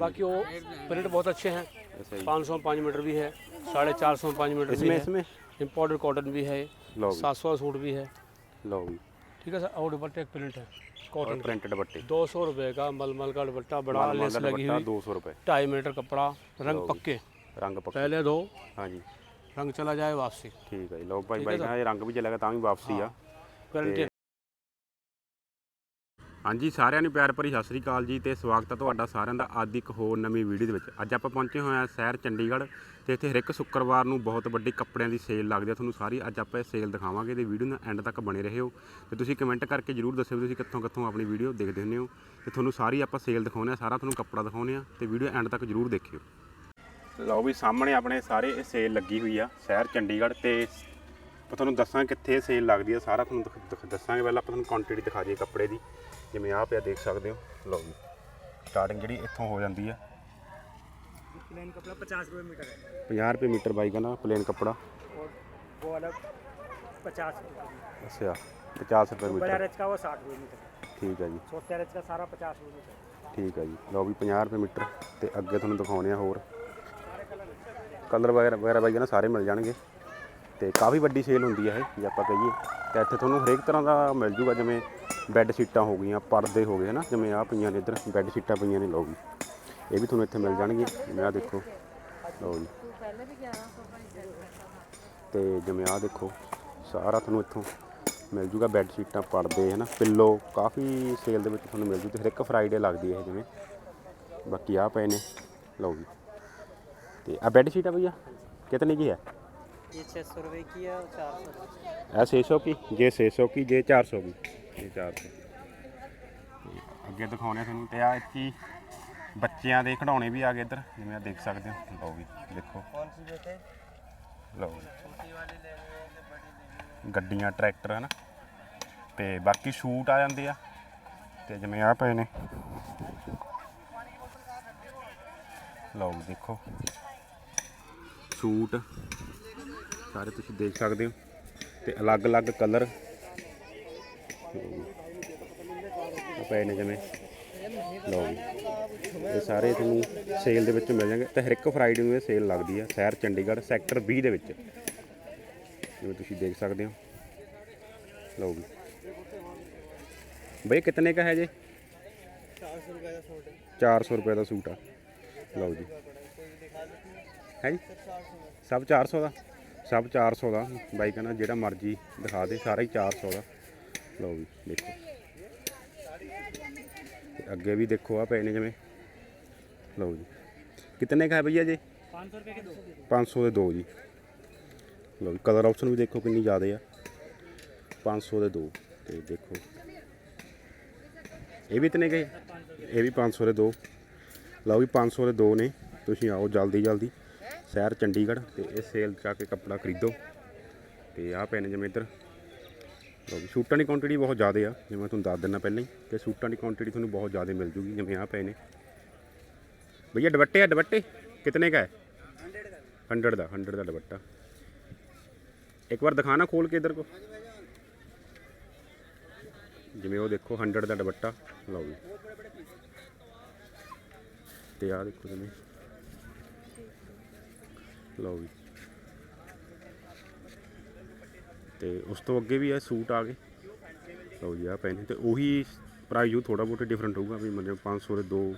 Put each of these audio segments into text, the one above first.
बाकी वो प्रिंट बहुत अच्छे हैं ऐसा ही पाँच सौ पाँच मीटर भी है साढ़े चार सौ पाँच मीटर भी इसमें है इसमें इम्पोर्टेड कॉटन भी है लो भी सात सौ सूट भी है लो भी ठीक है सर और दुपट्टे एक प्रिंट है और कॉटन प्रिंटेड बट्टे दो सौ रुपये का मलमल का दुपट्टा बड़ा मलमल लेस का लगी दुपट्टा हुई दो सौ रुपये ढाई मीटर कपड़ा रंग लो। पक्के रंग पक्का पहले दो हाँ जी रंग चला जाए वापसी ਠੀਕ ਹੈ ਜੀ ਲਓ ਭਾਈ ਠੀਕ ਬਾਈ ਹੈ ਕਹਿੰਦਾ ਇਹ ਰੰਗ ਵੀ ਚਲੇਗਾ ਤਾਂ ਵੀ ਵਾਪਸੀ ਆ गारंटी ਹਾਂਜੀ, ਸਾਰਿਆਂ ਨੂੰ ਪਿਆਰ ਭਰੀ ਸਤਿ ਸ੍ਰੀ ਅਕਾਲ ਜੀ ਤੇ ਸਵਾਗਤ ਹੈ ਤੁਹਾਡਾ ਸਾਰਿਆਂ ਦਾ ਅੱਜ ਇੱਕ ਹੋਰ ਨਵੀਂ ਵੀਡੀਓ ਦੇ ਵਿੱਚ। ਅੱਜ ਆਪਾਂ ਪਹੁੰਚੇ ਹੋਏ ਹਾਂ ਸ਼ਹਿਰ ਚੰਡੀਗੜ੍ਹ ਤੇ ਇੱਥੇ ਹਰ ਇੱਕ ਸ਼ੁੱਕਰਵਾਰ ਨੂੰ ਬਹੁਤ ਵੱਡੀ ਕੱਪੜਿਆਂ ਦੀ ਸੇਲ ਲੱਗਦੀ ਹੈ ਤੁਹਾਨੂੰ ਸਾਰੀ ਅੱਜ ਆਪਾਂ ਇਹ ਸੇਲ ਦਿਖਾਵਾਂਗੇ ਤੇ ਵੀਡੀਓ ਨੂੰ ਐਂਡ ਤੱਕ ਬਣੇ ਰਹੋ। ਤੇ ਤੁਸੀਂ ਕਮੈਂਟ ਕਰਕੇ ਜਰੂਰ ਦੱਸਿਓ ਤੁਸੀਂ ਕਿੱਥੋਂ ਕਿੱਥੋਂ ਆਪਣੀ ਵੀਡੀਓ ਦੇਖਦੇ ਹੁੰਦੇ ਹੋ। ਤੇ ਤੁਹਾਨੂੰ ਸਾਰੀ ਆਪਾਂ ਸੇਲ ਦਿਖਾਉਂਦੇ ਆ ਸਾਰਾ ਤੁਹਾਨੂੰ ਕੱਪੜਾ ਦਿਖਾਉਂਦੇ ਆ ਤੇ ਵੀਡੀਓ ਐਂਡ ਤੱਕ ਜਰੂਰ ਦੇਖਿਓ। ਲਓ ਵੀ ਸਾਹਮਣੇ ਆਪਣੇ ਸਾਰੇ ਇਹ ਸੇਲ ਲੱਗੀ ਹੋਈ ਆ ਸ਼ਹਿਰ ਚੰਡੀਗੜ੍ਹ ਤੇ ਆਪਾਂ ਤੁਹਾਨੂੰ ਦੱਸਾਂ ਕਿੱਥੇ ਸੇਲ ਲੱਗਦੀ ਆ। ਸਾਰਾ ਤੁਹਾਨੂੰ ਦਿਖ- ਦਿਖ- ਦੱਸਾਂਗੇ। ਪਹਿਲਾਂ ਆਪਾਂ ਤੁਹਾਨੂੰ ਕੁਆਂਟੀਟੀ ਦਿਖਾ ਦਈਏ ਕੱਪੜੇ ਦੀ। ਜਿਵੇਂ ਆਹ ਪਿਆ ਦੇਖ ਸਕਦੇ ਹੋ ਲਓ ਜੀ ਸਟਾਰਟਿੰਗ ਜਿਹੜੀ ਇੱਥੋਂ ਹੋ ਜਾਂਦੀ ਆ प्लेन कपड़ा पचास रुपये मीटर है 50 ਰੁਪਏ ਮੀਟਰ ਬਾਈ ਕਹਿੰਦਾ ਪਲੇਨ ਕੱਪੜਾ और वो अलग पचास रुपये ਅੱਛਾ 50 ਰੁਪਏ बड़ा ਮੀਟਰ रेंज का वो साठ रुपये मीटर ਠੀਕ ਹੈ ਜੀ छोटे रेंज का सारा पचास रुपये मीटर ਠੀਕ ਹੈ ਜੀ ਲਓ ਵੀ 50 ਰੁਪਏ ਮੀਟਰ ਤੇ ਅੱਗੇ ਤੁਹਾਨੂੰ ਦਿਖਾਉਣੇ ਆ ਹੋਰ ਕਲਰ ਵਗੈਰਾ ਵਗੈਰਾ ਬਾਈ ਕਹਿੰਦਾ ਸਾਰੇ ਮਿਲ ਜਾਣਗੇ ਤੇ ਕਾਫੀ ਵੱਡੀ ਸੇਲ ਹੁੰਦੀ ਹੈ ਇਹ ਜੇ ਆਪਾਂ ਕਹੀਏ ਤੇ ਇੱਥੇ ਤੁਹਾਨੂੰ ਹਰੇਕ ਤਰ੍ਹਾਂ ਦਾ ਮਿਲ ਜੂਗਾ ਜਿਵੇਂ ਬੈੱਡ ਸ਼ੀਟਾਂ ਹੋ ਗਈਆਂ ਪਰਦੇ ਹੋ ਗਏ ਹਨਾ ਜਿਵੇਂ ਆ ਪਈਆਂ ਨੇ ਇੱਧਰ ਬੈੱਡ ਸ਼ੀਟਾਂ ਪਈਆਂ ਨੇ ਲਓ ਵੀ ਇਹ ਵੀ ਤੁਹਾਨੂੰ ਇੱਥੇ ਮਿਲ ਜਾਣਗੇ ਜਿਵੇਂ ਆ ਦੇਖੋ ਲਓ ਜੀ ਤੇ ਜਿਵੇਂ ਆ ਦੇਖੋ ਸਾਰਾ ਤੁਹਾਨੂੰ ਇੱਥੋਂ ਮਿਲ ਜੂਗਾ ਬੈੱਡ ਸ਼ੀਟਾਂ ਪਰਦੇ ਹਨਾ ਪਿੱਲੋ ਕਾਫੀ ਸੇਲ ਦੇ ਵਿੱਚ ਤੁਹਾਨੂੰ ਮਿਲ ਜੂ ਤੇ ਹਰ ਇੱਕ ਫਰਾਈਡੇ ਲੱਗਦੀ ਹੈ ਇਹ ਜਿਵੇਂ ਬਾਕੀ ਆ ਪਏ ਨੇ ਲਓ ਜੀ ਤੇ ਆ ਬੈੱਡ ਸ਼ੀਟ ਆ ਭਈਆ ਕਿਤਨੇ ਕੀ ਹੈ ये छः सौ रुपये की है और चार सौ ਇਹ 600 ਕੀ ਜੇ 600 ਕੀ ਜੇ 400 ਕੀ ਇਹ 400 ਤੇ ਅੱਗੇ ਦਿਖਾਉਣੇ ਆ ਤੁਹਾਨੂੰ ਤੇ ਆ ਇੱਥੇ ਹੀ ਬੱਚਿਆਂ ਦੇ ਖਿਡੌਣੇ ਵੀ ਆ ਗਏ ਇੱਧਰ ਜਿਵੇਂ ਆ ਦੇਖ ਸਕਦੇ ਹੋ ਲਓ ਵੀ ਦੇਖੋ कौन सी बेटे ਲਓ ਜੀ छोटी वाली लेनी है कि बड़ी लेनी ਗੱਡੀਆਂ ਟਰੈਕਟਰ ਹਨ ਤੇ ਬਾਕੀ ਸ਼ੂਟ ਆ ਜਾਂਦੇ ਆ ਤੇ ਜਿਵੇਂ ਆ ਪਏ ਨੇ ਲਓ ਜੀ ਦੇਖੋ ਸੂਟ ਸਾਰੇ ਤੁਸੀਂ ਦੇਖ ਸਕਦੇ ਹੋ ਤੇ ਅਲੱਗ-ਅਲੱਗ ਕਲਰ ਪਏ ਨੇ ਜਿਵੇਂ ਲਓ ਜੀ। ਇਹ ਸਾਰੇ ਤੁਹਾਨੂੰ ਸੇਲ ਦੇ ਵਿੱਚ ਮਿਲ ਜਾਣਗੇ। ਤੇ ਹਰ ਇੱਕ ਫਰਾਈਡੇ ਨੂੰ ਇਹ ਸੇਲ ਲੱਗਦੀ ਆ। ਸ਼ਹਿਰ ਚੰਡੀਗੜ੍ਹ ਸੈਕਟਰ 20 ਦੇ ਵਿੱਚ। ਜਿਵੇਂ ਤੁਸੀਂ ਦੇਖ ਸਕਦੇ ਹੋ। ਲਓ ਜੀ। ਬਈ ਕਿੰਨੇ ਕਾ ਹੈ ਜੇ? 400 ਰੁਪਏ ਦਾ ਸੂਟ ਰੁਪਏ ਦਾ ਸੂਟ ਆ। ਲਓ ਜੀ। ਹੈ ਜੀ? ਸਭ 400 ਦਾ? ਸਭ 400 ਦਾ। ਬਾਈ ਕਹਿੰਦਾ ਜਿਹੜਾ ਮਰਜ਼ੀ ਦਿਖਾ ਦੇ, ਸਾਰੇ ਹੀ 400 ਦਾ। ਲਓ ਜੀ ਦੇਖੋ ਤੇ ਅੱਗੇ ਵੀ ਦੇਖੋ ਆ ਪਏ ਨੇ ਜਿਵੇਂ ਲਓ ਜੀ ਕਿਤਨੇ का है भैया जी पाँच सौ रुपये के दो 500 ਦੇ ਦੋ ਜੀ ਲਓ ਜੀ ਕਲਰ ਆਪਸ਼ਨ ਵੀ ਦੇਖੋ ਕਿੰਨੀ ਜ਼ਿਆਦੇ ਆ 500 ਦੇ ਦੋ ਤੇ ਦੇਖੋ ਇਹ ਵੀ ਇਤਨੇ ਗਏ ਇਹ ਵੀ 500 ਦੇ ਦੋ ਲਓ ਵੀ 500 ਦੇ ਦੋ ਨੇ ਤੁਸੀਂ ਆਓ ਜਲਦੀ ਜਲਦੀ ਸ਼ਹਿਰ ਚੰਡੀਗੜ੍ਹ ਤੇ ਇਹ ਸੇਲ ਜਾ ਕੇ ਕੱਪੜਾ ਖਰੀਦੋ ਤੇ ਆਹ ਪਏ ਨੇ ਜਿਵੇਂ ਇੱਧਰ ਲਓ ਜੀ, ਸੂਟਾਂ ਦੀ ਕੁਆਂਟੀਟੀ ਬਹੁਤ ਜ਼ਿਆਦਾ ਆ, ਜਿਵੇਂ ਮੈਂ ਤੁਹਾਨੂੰ ਦੱਸ ਦਿੰਦਾ ਪਹਿਲਾਂ ਹੀ ਕਿ ਸੂਟਾਂ ਦੀ ਕੁਆਂਟੀਟੀ ਤੁਹਾਨੂੰ ਬਹੁਤ ਜ਼ਿਆਦਾ ਮਿਲ ਜੂਗੀ, ਜਿਵੇਂ ਆਹ ਪਏ ਨੇ। ਭਈਆ, ਦੁਪੱਟੇ ਆ, ਦੁਪੱਟੇ? ਕਿਤਨੇ का ਹੈ 100 ਦਾ 100 ਦਾ ਦੁਪੱਟਾ। ਇੱਕ ਵਾਰ ਦਿਖਾਣਾ ਖੋਲ ਕੇ ਇਧਰ ਕੋ। ਜਿਵੇਂ ਉਹ ਦੇਖੋ 100 ਦਾ ਦੁਪੱਟਾ। ਲਓ ਜੀ। ਤੇ ਆਹ ਦੇਖੋ ਜਿਵੇਂ ਲਓ ਜੀ। ਤੇ ਉਸ ਤੋਂ ਅੱਗੇ ਵੀ ਇਹ ਸੂਟ ਆ ਗਏ। ਲਓ ਜੀ ਆ ਪਏ ਨੇ ਤੇ ਉਹੀ ਪ੍ਰਾਈਸ ਉਹ ਥੋੜਾ ਬਹੁਤ ਡਿਫਰੈਂਟ ਹੋਊਗਾ ਵੀ ਮਤਲਬ 500 ਦੇ ਦੋ,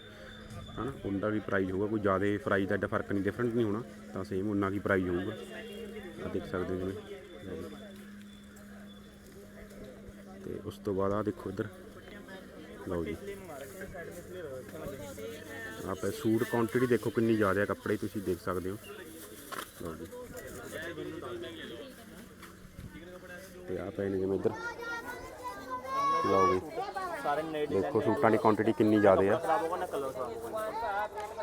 ਹਨਾ, ਉਹਦਾ ਵੀ ਪ੍ਰਾਈਸ ਹੋਊਗਾ, ਕੋਈ ਜ਼ਿਆਦਾ ਪ੍ਰਾਈਸ ਦਾ ਐਡਾ ਫ਼ਰਕ ਨਹੀਂ ਡਿਫਰੈਂਟ ਨਹੀਂ ਹੋਣਾ, ਤਾਂ ਸੇਮ ਉਹਨਾਂ ਕੀ ਪ੍ਰਾਈਸ ਹੋਊਗਾ। ਆ ਦੇਖ ਸਕਦੇ ਹੋ ਜਿਵੇਂ। ਤੇ ਉਸ ਤੋਂ ਬਾਅਦ ਆ ਦੇਖੋ ਇੱਧਰ। ਲਓ ਜੀ। ਆਪੇ ਸੂਟ ਕੁਆਂਟੀਟੀ ਦੇਖੋ ਕਿੰਨੀ ਜ਼ਿਆਦਾ ਹੈ ਕੱਪੜੇ ਤੁਸੀਂ ਦੇਖ ਸਕਦੇ ਹੋ। ਲਓ ਜੀ। 50 ਪਏ ਨੇ ਜਿਵੇਂ ਇੱਧਰ। ਲਓ ਵੀ। ਦੇਖੋ ਸੂਟਾਂ ਦੀ ਕੁਆਂਟੀਟੀ ਕਿੰਨੀ ਜ਼ਿਆਦਾ ਆ।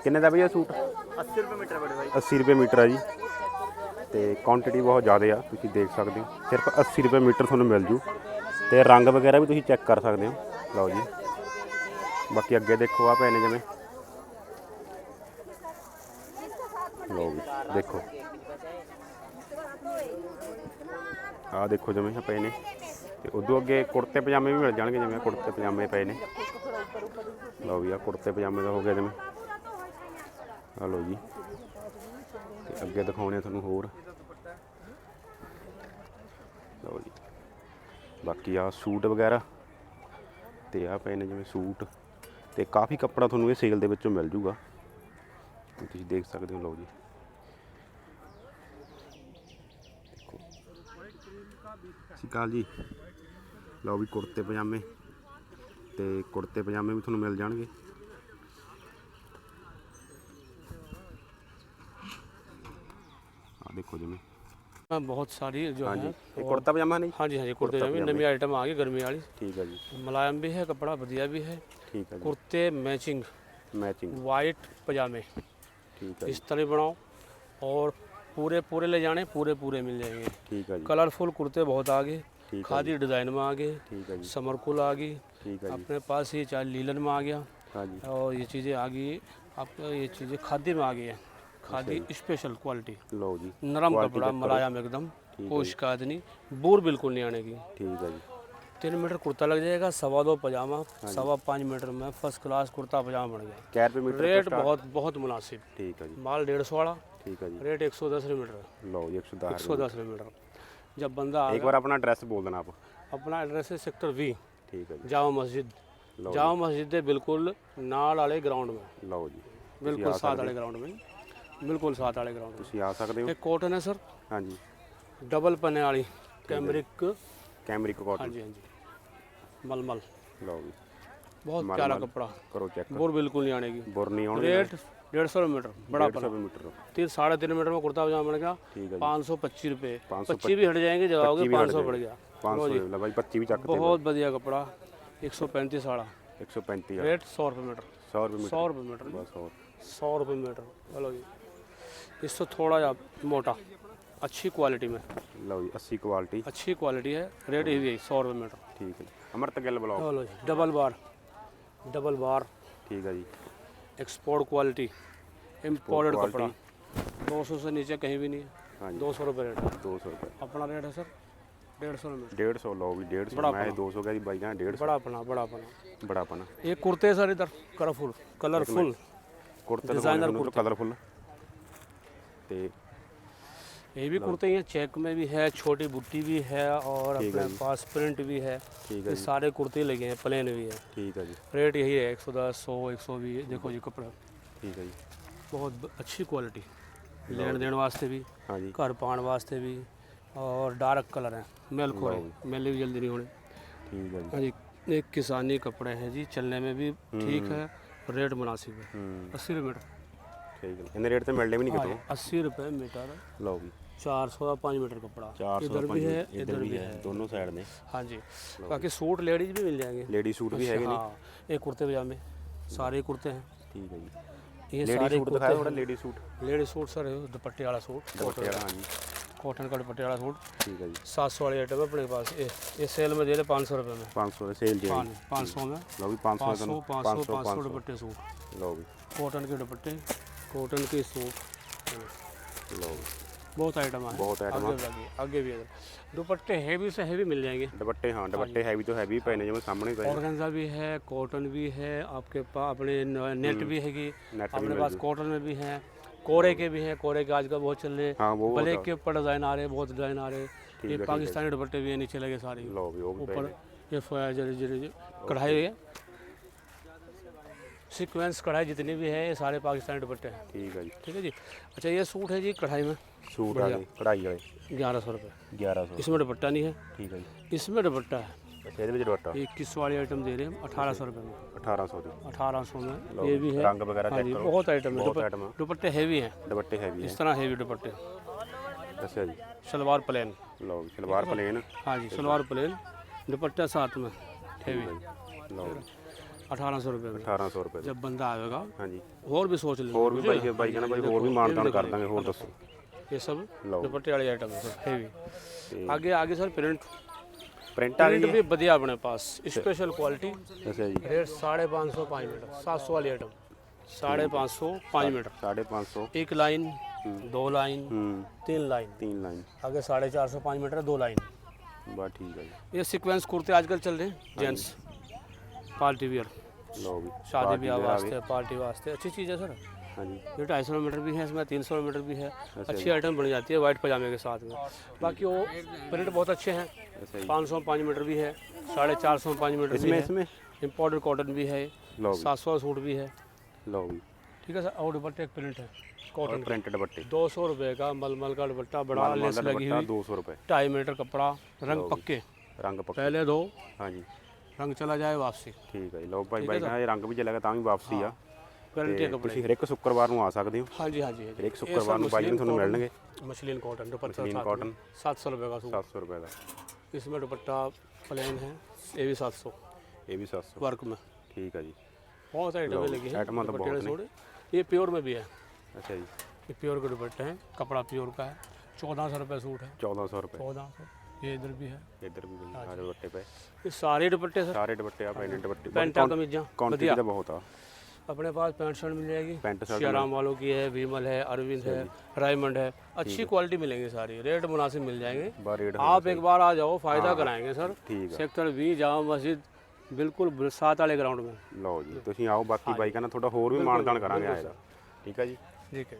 ਕਿੰਨੇ ਦਾ ਵੀ ਭਈਆ ਸੂਟ? 80 ਰੁਪਏ ਮੀਟਰ ਬੜੇ ਭਾਈ 80 ਰੁਪਏ ਮੀਟਰ ਆ ਜੀ। ਤੇ ਕੁਆਂਟੀਟੀ ਬਹੁਤ ਜ਼ਿਆਦਾ ਆ, ਤੁਸੀਂ ਦੇਖ ਸਕਦੇ ਹੋ। ਸਿਰਫ 80 ਰੁਪਏ ਮੀਟਰ ਤੁਹਾਨੂੰ ਮਿਲ ਜੂ। ਤੇ ਰੰਗ ਵਗੈਰਾ ਵੀ ਤੁਸੀਂ ਚੈੱਕ ਕਰ ਸਕਦੇ ਹੋ। ਲਓ ਜੀ। ਬਾਕੀ ਅੱਗੇ ਦੇਖੋ, ਆ ਪਏ ਨੇ ਜਿਵੇਂ। ਲਓ ਜੀ ਦੇਖੋ। ਆ ਦੇਖੋ ਜਿਵੇਂ ਆ ਪਏ ਨੇ। ਤੇ ਉਦੋਂ ਅੱਗੇ ਕੁੜਤੇ ਪਜਾਮੇ ਵੀ ਮਿਲ ਜਾਣਗੇ, ਜਿਵੇਂ ਕੁੜਤੇ ਪਜਾਮੇ ਪਏ ਨੇ। ਲਓ ਵੀ ਆ ਕੁੜਤੇ ਪਜਾਮੇ ਦਾ ਹੋ ਗਿਆ ਜਿਵੇਂ ਆ ਲਓ ਜੀ। ਤੇ ਅੱਗੇ ਦਿਖਾਉਣੇ ਆ ਤੁਹਾਨੂੰ ਹੋਰ। ਲਓ ਜੀ। ਬਾਕੀ ਆ ਸੂਟ ਵਗੈਰਾ ਤੇ ਆ ਪਏ ਨੇ ਜਿਵੇਂ ਸੂਟ। ਤੇ ਕਾਫੀ ਕੱਪੜਾ ਤੁਹਾਨੂੰ ਇਹ ਸੇਲ ਦੇ ਵਿੱਚੋਂ ਮਿਲ ਜੂਗਾ। ਤੁਸੀਂ ਦੇਖ ਸਕਦੇ ਹੋ, ਲਓ ਜੀ। ਸਤਿ ਕਾਲ ਜੀ ਲਓ ਵੀ ਕੁੜਤੇ ਪਜਾਮੇ ਤੇ ਕੁੜਤੇ ਪਜਾਮੇ ਵੀ ਤੁਹਾਨੂੰ ਮਿਲ ਜਾਣਗੇ ਆ ਦੇਖੋ ਜਿਵੇਂ हाँ, बहुत सारी जो हाँ जी है ਇਹ ਕੁੜਤਾ ਪਜਾਮਾ ਨਹੀਂ हाँ जी हाँ जी कुर्ते जो भी पजामे। नवी आइटम आ गई गर्मी वाली ਠੀਕ ਹੈ ਜੀ मुलायम भी है कपड़ा बढ़िया भी है ਠੀਕ ਹੈ ਜੀ कुर्ते मैचिंग मैचिंग ਵਾਈਟ ਪਜਾਮੇ ठीक है ਜੀ। इस तरह बनाओ और पूरे पूरे ले जाने पूरे पूरे मिल जाएंगे ठीक है जी कलरफुल कुर्ते बहुत आ गए खादी डिजाइन में आ गए ठीक है जी समरकुल आ गई अपने पास ये चाहे लीलन में आ गया हाँ जी और ये चीज़ें आ गई आपका ये चीज़ें खादी में आ गई है खादी स्पेशल क्वालिटी लो जी नरम कपड़ा मलायम एकदम कोई शिकायत नहीं बोर बिल्कुल नहीं आने की ठीक है जी तीन मीटर कुर्ता लग जाएगा सवा दो पजामा सवा पाँच मीटर में फर्स्ट क्लास कुर्ता पजामा बन गया रेट बहुत बहुत मुनासिब ठीक है माल डेढ़ सौ वाला ठीक है जी रेट 110 रुपये मीटर लो जी एक 110 रुपये मीटर जब बंदा एक बार अपना एड्रेस बोल देना आप ਆਪਣਾ ਐਡਰੈਸ ਹੈ ਸੈਕਟਰ 20 ਠੀਕ ਹੈ ਜੀ। ਜਾਮਾ ਮਸਜਿਦ। ਲਓ ਜੀ। जामा मस्जिद के बिल्कुल नाल वाले ਲਓ ਜੀ। ਬਿਲਕੁਲ ਸਾਥ ਵਾਲੇ ਗਰਾਊਂਡ ਵਿੱਚ ਬਿਲਕੁਲ ਸਾਥ ਵਾਲੇ ਗਰਾਊਂਡ ਤੁਸੀਂ ਆ ਸਕਦੇ ਹੋ। ਇਹ ਕੋਟਨ ਹੈ ਸਰ। ਹਾਂਜੀ। ਡਬਲ ਪੰਨੇ ਵਾਲੀ। ਕੈਮਰਿਕ ਕੈਮਰਿਕ ਕਾਟਨ ਹਾਂਜੀ ਹਾਂਜੀ। ਮਲਮਲ। ਲਓ ਜੀ। ਬਹੁਤ ਮਲਮਲ। ਪਿਆਰਾ ਕੱਪੜਾ। ਕਰੋ ਚੈੱਕ ਬੋਰ ਬਿਲਕੁਲ ਨਹੀਂ ਆਣੇਗੀ। ਬੁਰ ਨਹੀਂ ਆਉਣਗੇ। ਰੇਟ 150 मीटर बड़ा डेढ़ सौ अपना मीटर तीन साढ़े तीन मीटर में कुर्ता पजामा बन गया ठीक है पाँच सौ पच्चीस रुपये 525 पच्चीस भी हट जाएंगे जगाओगे पच्चीस भी हट 500 बढ़ गया पाँच ਲਓ ਜੀ। ਸੌ ਲੈ ਬਾਈ 25 ਵੀ ਚੱਕਦੇ ਬਹੁਤ ਵਧੀਆ ਕੱਪੜਾ 135 ਵਾਲਾ 135 ਆ ਰੇਟ 100 ਰੁਪਏ मीटर 100 ਰੁਪਏ मीटर 100 ਰੁਪਏ मीटर ਬਸ ਹੋਰ 100 रुपये मीटर हेलो जी इससे थोड़ा या मोटा अच्छी क्वालिटी में ਲਓ ਜੀ 80 ਕੁਆਲਿਟੀ अच्छी क्वालिटी है रेट यही है सौ रुपये मीटर ਠੀਕ ਹੈ ਜੀ। Amrit Gill blog hello ji double बार डबल बार ठीक है जी एक्सपोर्ट क्वालिटी इम्पोर्टेड quality। कपड़ा दो सौ से नीचे कहीं भी नहीं है ਹਾਂਜੀ दो सौ रुपये रेट है 200 ਰੁਪਏ अपना रेट है सर डेढ़ सौ रुपये 150 ਲਓ ਵੀ 150 बड़ा ਮੈਂ अपना। 200 ਕਿਹਾ ਜੀ ਬਾਈ ਕਹਿੰਦਾ 150 बड़ा अपना बड़ा अपना ਬੜਾ ਪਨਾ ये कुर्ते हैं सर इधर कलरफुल कलरफुल ਕੁੜਤੇ Designer ਦਿਖਾਉਣੇ ਕੁੜਤੇ। ਕਲਰਫੁਲ ਤੇ ये भी कुर्ते हैं चेक में भी है छोटी बुट्टी भी है और ठीक है अपने जी। पास प्रिंट भी है ठीक है ये जी सारे कुर्ते लगे हैं प्लेन भी है ਠੀਕ ਹੈ ਜੀ रेट यही है एक सौ दस सौ एक सौ बीस देखो जी कपड़ा ਠੀਕ ਹੈ ਜੀ ਬਹੁਤ ਬ- ਅੱਛੀ ਕੁਆਲਿਟੀ ਲੈਣ ਦੇਣ ਵਾਸਤੇ ਵੀ ਹਾਂ ਜੀ ਘਰ ਪਾਉਣ ਵਾਸਤੇ ਵੀ ਔਰ ਡਾਰਕ ਕਲਰ ਹੈ ਮਿਲ ਲਓ ਖੋਰੇ ਮਿਲ ਵੀ ਜਲਦੀ ਨਹੀਂ ਹੋਣੇ ਠੀਕ ਹੈ ਜੀ ਹਾਂਜੀ ये किसानी कपड़े हैं जी चलने में भी ठीक है रेट मुनासिब है ਹੂੰ अस्सी रुपये ठीक है इन्हें रेट तो मिलने भी नहीं मीटर कितने हाँ, अस्सी रुपये मीटर लओगी 400 ਦਾ 5 मीटर कपड़ा 400 इधर भी है इधर भी है दोनों साइड में हाँ जी बाकी सूट लेडीज भी मिल जाएंगे लेडीज सूट भी है हाँ ये कुर्ते पजामे सारे कुर्ते हैं ठीक है जी ये सारे सूट दिखाया थोड़ा lady suit lady suit sir दुपट्टे वाला सूट दुपट्टे वाला हाँ जी कॉटन का दुपट्टे वाला सूट ठीक है जी सात सौ वाले आइटम है अपने पास ये ये सेल में दे रहे पाँच सौ रुपये में पाँच सौ सेल जी पाँच सौ में लो भी पाँच सौ पाँच सौ पाँच सौ दुपट्टे सूट लो भी कॉटन के दुपट्टे कॉटन के सूट लो बहुत आइटम है बहुत आइटम आगे, आगे भी है दुपट्टे हैवी से हैवी मिल जाएँगे। दुपट्टे हाँ, हाँ दुपट्टे हैवी तो हैवी पहने जो सामने ऑर्गेंजा भी है कॉटन भी है आपके पास अपने नेट भी हैगी। अपने पास कॉटन में भी है कोरे के भी हैं कोरे के आजकल बहुत चल रहे हैं। ब्लैक के ऊपर डिज़ाइन आ रहे हैं बहुत डिज़ाइन आ रहे हैं। ये पाकिस्तानी दुपट्टे भी है नीचे लगे सारे। ऊपर ये कढ़ाई है। सीक्वेंस कढ़ाई जितनी भी है ये सारे पाकिस्तानी दुपट्टे हैं। ठीक है जी। ठीक है जी। अच्छा ये सूट है जी कढ़ाई में। ਸੂਟ ਆ ਗਏ ਕਢਾਈ ਵਾਲੇ ग्यारह सौ रुपये 1100 इसमें दुपट्टा नहीं है ਠੀਕ ਹੈ ਜੀ इसमें दुपट्टा है ਅੱਛਾ ਇਹਦੇ ਵਿੱਚ ਦੁਪੱਟਾ ये इक्कीस वाली आइटम दे रहे हैं अठारह सौ रुपये में 1800 ਦੀ अठारह सौ में ਲਓ ये भी है ਰੰਗ ਵਗੈਰਾ हाँ ਚੈੱਕ जी ਕਰੋ बहुत आइटम है ਬਹੁਤ दुपट्टे- ਆਈਟਮ दुपट्टे हैवी हैं ਦੁਪੱਟੇ ਹੈਵੀ ਹੈ इस तरह हैवी दुपट्टे ਦੱਸਿਆ ਜੀ सलवार प्लेन ਲਓ ਜੀ, ਸਲਵਾਰ ਪਲੇਨ हाँ जी सलवार प्लेन दुपट्टा साथ में हैवी ਲਓ ਜੀ, अठारह सौ रुपये में 1800 ਰੁਪਏ ਦਾ जब बंदा आएगा ਹਾਂਜੀ और भी सोच लेंगे ਹੋਰ ਵੀ ਬਾਈ ਬਾਈ ਕਹਿੰਦਾ ਬਾਈ ਹੋਰ ਵੀ ਮਾਨਦਾਨ ਕਰ ਦਾਂਗੇ ਹੋਰ ਦੱਸੋ ये सब ਲਓ दुपट्टे वाली आइटम है सर हैवी ਤੇ आगे आगे सर प्रिंट ਪ੍ਰਿੰਟ ਆ प्रिंट ਗਈ भी बढ़िया अपने पास स्पेशल क्वालिटी ਦੱਸਿਆ ਜੀ रेट साढ़े पाँच सौ पाँच मीटर सात सौ वाली आइटम साढ़े पाँच सौ पाँच मीटर 550 एक लाइन दो लाइन ਹੂੰ तीन लाइन तीन लाइन आगे साढ़े चार सौ पाँच मीटर दो लाइन बस ठीक है जी ये सीक्वेंस कुर्ते आजकल चल रहे हैं जेंट्स पार्टी वियर ਲਓ ਵੀ शादी party ब्याह wear आ वास्ते पार्टी वास्ते अच्छी चीज़ है सर गए। हाँ जी। ये ढाई सौ मीटर भी है इसमें तीन सौ मीटर भी है। अच्छा अच्छी आइटम बन जाती है वाइट पजामे के साथ में। बाकी वो प्रिंट बहुत अच्छे हैं। अच्छा पाँच सौ पाँच मीटर भी है साढ़े चार सौ पाँच मीटर इसमें इसमें? इम्पोर्टेड कॉटन भी है सात सौ सूट भी है। ठीक है सर और दुपट्टे एक प्रिंट है कॉटन प्रिंट दुपट्टे। दो सौ रुपये का मलमल का दुपट्टा बड़ा लेस लगी हुई। दो सौ रुपये ढाई मीटर कपड़ा रंग पक्के। रंग पक्के। पहले दो हाँ जी। रंग चला जाए वापसी। ठीक है लोग भाई भाई रंग भी चलेगा ता भी वापसी आ। ਚੱਲੇਗਾ ਤਾਂ ਵੀ ਵਾਪਸੀ ਆ गारंटी ਤੇ है कपड़े ਤੁਸੀਂ ਹਰ ਇੱਕ शुक्रवार ਨੂੰ ਆ ਸਕਦੇ ਹੋ हाँ जी हाँ जी हाँ जी ਹਰੇਕ शुक्रवार ਨੂੰ ਬਾਈ ਨੂੰ ਤੁਹਾਨੂੰ ਮਿਲਣਗੇ मछलिन कॉटन दुपट्टा मसलिन साथ कॉटन। में। सात सौ रुपये का सूट 700 रुपए ਦਾ इसमें दुपट्टा प्लेन है ये भी सात सौ ਇਹ ਵੀ 700 वर्क में ਠੀਕ ਹੈ ਜੀ बहुत आइटमें लो, लगी है आइटमां तो दुपट्टे बहुत वाले सूट ये प्योर में भी है ਅੱਛਾ ਜੀ ये प्योर के दुपट्टे हैं कपड़ा प्योर का है चौदह सौ रुपये सूट है 1400 रुपए चौदह सौ ये इधर भी है ਇੱਧਰ ਵੀ ਬਈ ਸਾਰੇ ਦੁਪੱਟੇ ਪਏ ये सारे दुपट्टे सर ਸਾਰੇ ਦੁਪੱਟੇ ਆ ਪਏ ਨੇ ਦੁਪੱਟੇ पैंटा कमीजा ਕੁਆਂਟੀਟੀ बढ़िया ਤਾਂ ਬਹੁਤ ਆ अपने पास पैंट शर्ट मिल जाएगी पैंट शर्ट श्याराम वालों की है विमल है अरविंद है रायमंड है अच्छी क्वालिटी मिलेंगी सारी रेट मुनासिब मिल जाएंगे ਬਾ ਰੇਟ आप एक बार आ जाओ फायदा कराएंगे सर ਠੀਕ ਆ सेक्टर बी जामा मस्जिद बिल्कुल सात वाले ग्राउंड में ਲਓ ਜੀ ਤੁਸੀਂ ਆਓ ਬਾਕੀ ਬਾਈ ਕਹਿੰਦਾ ਤੁਹਾਡਾ ਹੋਰ ਵੀ ਮਾਨਦਾਨ ਕਰਾਂਗੇ ਆਏਗਾ ਠੀਕ ਹੈ ਜੀ ठीक है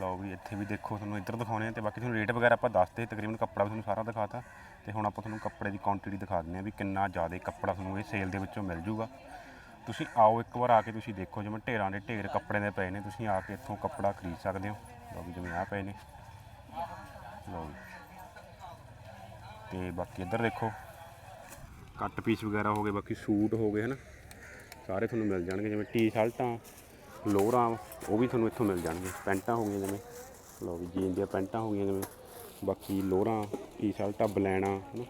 ਲਓ ਵੀ ਇੱਥੇ ਵੀ ਦੇਖੋ ਤੁਹਾਨੂੰ ਇੱਧਰ ਦਿਖਾਉਣੇ ਆ ਤੇ ਬਾਕੀ ਤੁਹਾਨੂੰ ਰੇਟ ਵਗੈਰਾ ਆਪਾਂ ਦੱਸਦੇ ਤਕਰੀਬਨ ਕੱਪੜਾ ਵੀ ਤੁਹਾਨੂੰ ਸਾਰਾ ਦਿਖਾਤਾ ਤੇ ਹੁਣ ਆਪਾਂ ਤੁਹਾਨੂੰ ਕੱਪੜੇ ਦੀ ਕੁਆਂਟੀਟੀ ਦਿਖਾ ਦਿੰਦੇ ਆ ਵੀ ਕਿੰਨਾ ਜ਼ਿਆਦਾ ਕੱਪੜਾ ਤੁਹਾਨੂੰ ਇਹ ਸੇਲ ਦੇ ਵਿੱਚੋਂ ਮਿਲ ਜੂਗਾ ਤੁਸੀਂ ਆਓ ਇੱਕ ਵਾਰ ਆ ਕੇ ਤੁਸੀਂ ਦੇਖੋ ਜਿਵੇਂ ਢੇਰਾਂ ਦੇ ਢੇਰ ਕੱਪੜੇ ਦੇ ਪਏ ਨੇ, ਤੁਸੀਂ ਆ ਕੇ ਇੱਥੋਂ ਕੱਪੜਾ ਖਰੀਦ ਸਕਦੇ ਹੋ। ਲਓ ਵੀ ਜਿਵੇਂ ਆ ਪਏ ਨੇ। ਲਓ ਵੀ। ਤੇ ਬਾਕੀ ਇੱਧਰ ਦੇਖੋ, ਕੱਟ ਪੀਸ ਵਗੈਰਾ ਹੋ ਗਏ, ਬਾਕੀ ਸੂਟ ਹੋ ਗਏ, ਹਨਾ। ਸਾਰੇ ਤੁਹਾਨੂੰ ਮਿਲ ਜਾਣਗੇ, ਜਿਵੇਂ ਟੀ-ਸ਼ਰਟਾਂ ਲੋਅਰਾਂ ਉਹ ਵੀ ਤੁਹਾਨੂੰ ਇੱਥੋਂ ਮਿਲ ਜਾਣਗੇ। ਪੈਂਟਾਂ ਹੋ ਗਈਆਂ ਜਿਵੇਂ, ਲਓ ਵੀ ਜੀਨ ਦੀਆਂ ਪੈਂਟਾਂ ਹੋ ਗਈਆਂ ਜਿਵੇਂ। ਬਾਕੀ ਲੋਅਰਾਂ ਟੀ-ਸ਼ਰਟਾਂ, ਬਲੈਣਾ, ਹਨਾ।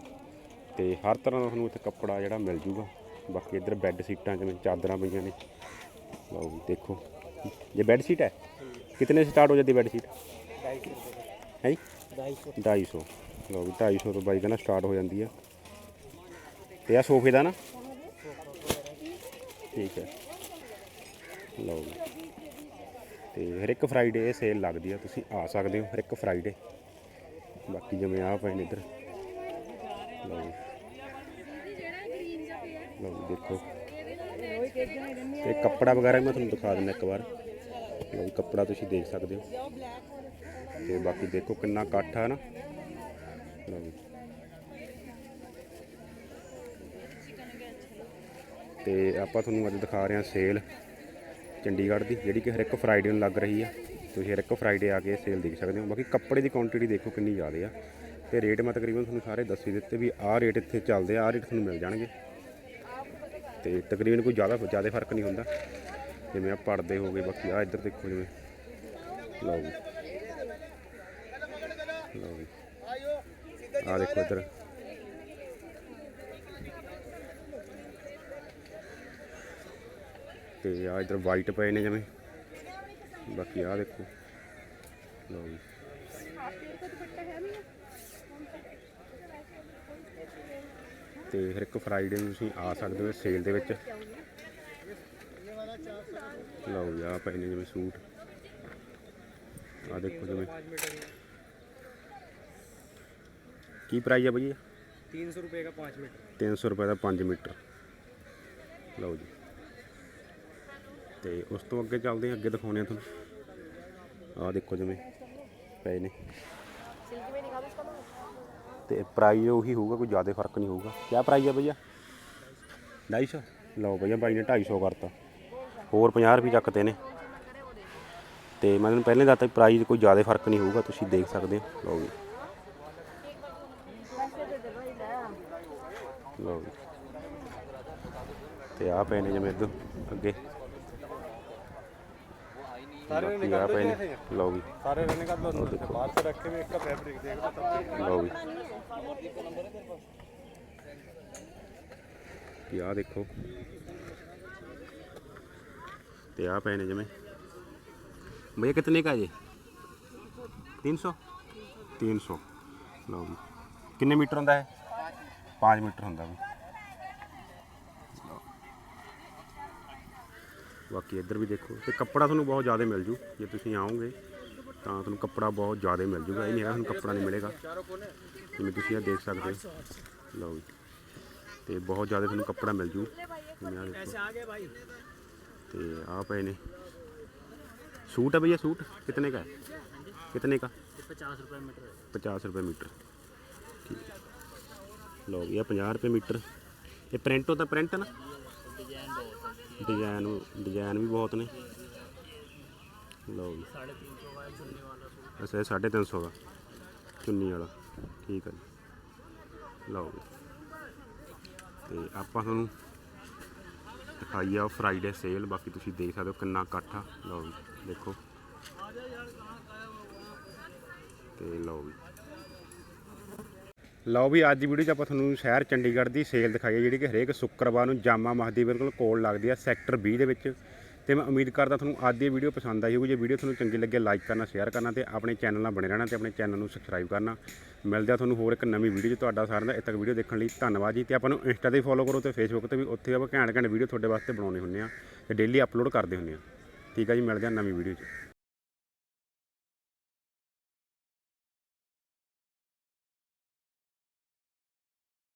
ਤੇ ਹਰ ਤਰ੍ਹਾਂ ਦਾ ਤੁਹਾਨੂੰ ਇੱਥੇ ਕੱਪੜਾ ਜਿਹੜਾ ਮਿਲ ਜੂਗਾ। ਬਾਕੀ ਇੱਧਰ ਬੈੱਡ ਸ਼ੀਟਾਂ ਕਿਵੇਂ ਚਾਦਰਾਂ ਪਈਆਂ ਨੇ। ਲਓ ਜੀ, ਦੇਖੋ। ਜੇ ਬੈੱਡ ਸ਼ੀਟ ਹੈ? ਕਿਤਨੇ ਸਟਾਰਟ ਹੋ ਜਾਂਦੀ ਬੈੱਡ ਸ਼ੀਟ ਹੈ ਜੀ? 250 ਲਓ ਵੀ 250 ਤੋਂ ਬਾਈ ਕਹਿੰਦਾ ਸਟਾਰਟ ਹੋ ਜਾਂਦੀ ਆ। ਤੇ ਆ ਸੋਫੇ ਦਾ ਨਾ? ਠੀਕ ਹੈ। ਲਓ ਜੀ। ਤੇ ਹਰ ਇੱਕ ਫਰਾਈਡੇ ਇਹ ਸੇਲ ਲੱਗਦੀ ਆ, ਤੁਸੀਂ ਆ ਸਕਦੇ ਹੋ ਹਰ ਇੱਕ ਫਰਾਈਡੇ ਬਾਕੀ ਜਿਵੇਂ ਆ ਪਏ ਨੇ ਇੱਧਰ। ਲਓ ਜੀ। ਲਓ ਜੀ, ਦੇਖੋ। ਤੇ ਕੱਪੜਾ ਵਗੈਰਾ ਵੀ ਮੈਂ ਤੁਹਾਨੂੰ ਦਿਖਾ ਦਿੰਦਾ ਇੱਕ ਵਾਰ। ਲਓ ਕੱਪੜਾ ਤੁਸੀਂ ਦੇਖ ਸਕਦੇ ਹੋ। ਤੇ ਬਾਕੀ ਦੇਖੋ ਕਿੰਨਾ ਇਕੱਠ ਹੈ ਨਾ। ਲਓ ਜੀ। ਤੇ ਆਪਾਂ ਤੁਹਾਨੂੰ ਅੱਜ ਦਿਖਾ ਰਹੇ ਹਾਂ ਸੇਲ ਚੰਡੀਗੜ੍ਹ ਦੀ, ਜਿਹੜੀ ਕਿ ਹਰ ਇੱਕ ਫਰਾਈਡੇ ਨੂੰ ਲੱਗ ਰਹੀ ਆ। ਤੁਸੀਂ ਹਰ ਇੱਕ ਫਰਾਈਡੇ ਆ ਕੇ ਸੇਲ ਦੇਖ ਸਕਦੇ ਹੋ। ਬਾਕੀ ਕੱਪੜੇ ਦੀ ਕੁਆਂਟੀਟੀ ਦੇਖੋ ਕਿੰਨੀ ਜ਼ਿਆਦਾ ਆ। ਤੇ ਰੇਟ ਮੈਂ ਤਕਰੀਬਨ ਤੁਹਾਨੂੰ ਸਾਰੇ ਦੱਸ ਹੀ ਦਿੱਤੇ ਵੀ ਆਹ ਰੇਟ ਇੱਥੇ ਚੱਲਦੇ ਆ, ਆਹ ਰੇਟ ਤੁਹਾਨੂੰ ਮਿਲ ਜਾਣਗੇ। ਤੇ ਤਕਰੀਬਨ ਕੋਈ ਜ਼ਿਆਦਾ ਜ਼ਿਆਦਾ ਫ਼ਰਕ ਨਹੀਂ ਹੁੰਦਾ। ਜਿਵੇਂ ਆ ਪਰਦੇ ਹੋ ਗਏ, ਬਾਕੀ ਆ ਇੱਧਰ ਦੇਖੋ ਜਿਵੇਂ। ਲਓ ਜੀ। ਲਓ ਜੀ। ਆ ਦੇਖੋ ਇੱਧਰ। ਤੇ ਆ ਇੱਧਰ ਵਾਈਟ ਪਏ ਨੇ ਜਿਵੇਂ। ਬਾਕੀ ਆ ਦੇਖੋ। ਲਓ ਜੀ। ਤੇ ਫਿਰ ਇੱਕ ਫਰਾਈਡੇ ਨੂੰ ਤੁਸੀਂ ਆ ਸਕਦੇ ਹੋ ਸੇਲ ਦੇ ਵਿੱਚ। ਲਓ ਜੀ ਆ ਪਹਿਨੇ ਜਿਵੇਂ ਸੂਟ। ਆ ਦੇਖੋ ਜਿਵੇਂ। ਕੀ ਪ੍ਰਾਈਸ ਹੈ ਬਈ 300 ਰੁਪਏ ਦਾ 5 ਮੀਟਰ। 300 ਰੁਪਏ ਦਾ 5 ਮੀਟਰ। ਲਓ ਜੀ। ਤੇ ਉਸ ਤੋਂ ਅੱਗੇ ਚੱਲਦੇ ਹਾਂ ਅੱਗੇ ਦਿਖਾਉਣੇ ਆ ਤੁਹਾਨੂੰ। ਆ ਦੇਖੋ ਜਿਵੇਂ ਪਏ ਨੇ। ਤੇ ਪ੍ਰਾਈਸ ਉਹੀ ਹੋਊਗਾ ਕੋਈ ਜ਼ਿਆਦਾ ਫ਼ਰਕ ਨਹੀਂ ਹੋਊਗਾ। ਕੀ ਪ੍ਰਾਈਸ ਹੈ ਭਈਆ 250 ਲਓ ਭਈਆ ਬਾਈ ਨੇ 250 ਕਰਤਾ। ਹੋਰ 50 ਰੁਪਏ ਚੱਕਦੇ ਨੇ। ਤੇ ਮੈਂ ਤੁਹਾਨੂੰ ਪਹਿਲੇ ਦੱਸਤਾ ਪ੍ਰਾਈਸ ਕੋਈ ਜ਼ਿਆਦਾ ਫ਼ਰਕ ਨਹੀਂ ਹੋਊਗਾ ਤੁਸੀਂ ਦੇਖ ਸਕਦੇ ਹੋ। ਲਓ ਜੀ। ਲਓ ਤੇ ਆ ਨੇ ਜਿਵੇਂ ਇੱਧਰ ਅੱਗੇ। ਬਾਕੀ ਆ ਪਏ ਨੇ ਲਓ ਜੀ सारे रहने का तो बाहर से रखे हुए इसका फैब्रिक देखना तब ਲਓ ਵੀ ਕੀ ਆ ਦੇਖੋ ਤੇ ਆ ਪਏ ਨੇ ਜਿਵੇਂ ਭਈਆ ਕਿਤਨੇ का ਜੀ 300 300 ਲਓ ਵੀ ਕਿੰਨੇ ਮੀਟਰ ਹੁੰਦਾ ਹੈ 5 ਮੀਟਰ ਹੁੰਦਾ ਵੀ ਬਾਕੀ ਇੱਧਰ ਵੀ ਦੇਖੋ ਤੇ ਕੱਪੜਾ ਤੁਹਾਨੂੰ ਬਹੁਤ ਜ਼ਿਆਦਾ ਮਿਲ ਜੂ ਜੇ ਤੁਸੀਂ ਆਓਗੇ ਤਾਂ ਤੁਹਾਨੂੰ ਕੱਪੜਾ ਬਹੁਤ ਜ਼ਿਆਦਾ ਮਿਲ ਜੂਗਾ ਇਹ ਨਹੀਂ ਹੈਗਾ ਤੁਹਾਨੂੰ ਕੱਪੜਾ ਨਹੀਂ ਮਿਲੇਗਾ ਜਿਵੇਂ ਤੁਸੀਂ ਇਹ ਦੇਖ ਸਕਦੇ ਹੋ ਲਓ ਜੀ ਤੇ ਬਹੁਤ ਜ਼ਿਆਦਾ ਤੁਹਾਨੂੰ ਕੱਪੜਾ ਮਿਲ ਜੂ ਜਿਵੇਂ ਆਹ ਦੇਖੋ आ गए भाई ਤੇ ਆ ਪਏ ਨੇ सूट है भैया सूट कितने का है कितने का पचास रुपये मीटर है पचास रुपये मीटर ठीक है लो भैया पंजाह रुपये मीटर ये प्रिंट होता प्रिंट है ना ਡਿਜ਼ਾਈਨ ਡਿਜ਼ਾਈਨ ਵੀ ਬਹੁਤ ਨੇ। ਲਓ ਜੀ। 350 ਵਾਲਾ ਚੁੰਨੀ ਵਾਲਾ ਅੱਛਾ ਇਹ 350 ਦਾ। ਚੁੰਨੀ ਵਾਲਾ। ਠੀਕ ਹੈ ਜੀ। ਲਓ ਜੀ। ਤੇ ਆਪਾਂ ਤੁਹਾਨੂੰ ਦਿਖਾਈ ਆ ਫਰਾਈਡੇ ਸੇਲ ਬਾਕੀ ਤੁਸੀਂ ਦੇਖ ਸਕਦੇ ਹੋ ਕਿੰਨਾ ਇਕੱਠ ਆ। ਲਓ ਜੀ। ਦੇਖੋ। ਤੇ ਲਓ ਜੀ। ਲਓ ਵੀ ਅੱਜ ਦੀ ਵੀਡੀਓ 'ਚ ਆਪਾਂ ਤੁਹਾਨੂੰ ਸ਼ਹਿਰ ਚੰਡੀਗੜ੍ਹ ਦੀ ਸੇਲ ਦਿਖਾਈ ਹੈ, ਜਿਹੜੀ ਕਿ ਹਰੇਕ ਸ਼ੁੱਕਰਵਾਰ ਨੂੰ ਜਾਮਾ ਮਸਜਿਦ ਬਿਲਕੁਲ ਕੋਲ ਲੱਗਦੀ ਹੈ ਸੈਕਟਰ 20 ਦੇ ਵਿੱਚ। ਤੇ ਮੈਂ ਉਮੀਦ ਕਰਦਾ ਤੁਹਾਨੂੰ ਅੱਜ ਦੀ ਵੀਡੀਓ ਪਸੰਦ ਆਈ ਹੋਊਗੀ। ਜੇ ਵੀਡੀਓ ਤੁਹਾਨੂੰ ਚੰਗੀ ਲੱਗੇ ਲਾਈਕ ਕਰਨਾ, ਸ਼ੇਅਰ ਕਰਨਾ ਤੇ ਆਪਣੇ ਚੈਨਲ ਨਾਲ ਬਣੇ ਰਹਿਣਾ ਤੇ ਆਪਣੇ ਚੈਨਲ ਨੂੰ ਸਬਸਕ੍ਰਾਈਬ ਕਰਨਾ। ਮਿਲਦੇ ਆ ਤੁਹਾਨੂੰ ਹੋਰ ਇੱਕ ਨਵੀਂ ਵੀਡੀਓ 'ਚ ਤੁਹਾਡਾ ਸਾਰਿਆਂ ਦਾ ਇੱਥੇ ਤੱਕ ਵੀਡੀਓ ਦੇਖਣ ਲਈ। ਧੰਨਵਾਦ ਜੀ। ਤੇ ਆਪਾਂ ਨੂੰ ਇੰਸਟਾ ਤੇ ਫੋਲੋ ਕਰੋ ਤੇ ਫੇਸਬੁੱਕ ਤੇ ਵੀ। ਉੱਥੇ ਆਪਾਂ ਘੈਂਟ ਘੈਂਟ ਵੀਡੀਓ ਤੁਹਾਡੇ ਵਾਸਤੇ ਬਣਾਉਣੇ ਹੁੰਦੇ ਆ ਤੇ ਡੇਲੀ ਅਪਲੋਡ ਕਰਦੇ ਹੁੰਦੇ ਆ ਠੀਕ ਆ ਜੀ, ਮਿਲਦੇ ਆ ਨਵੀਂ ਵੀਡੀਓ 'ਚ।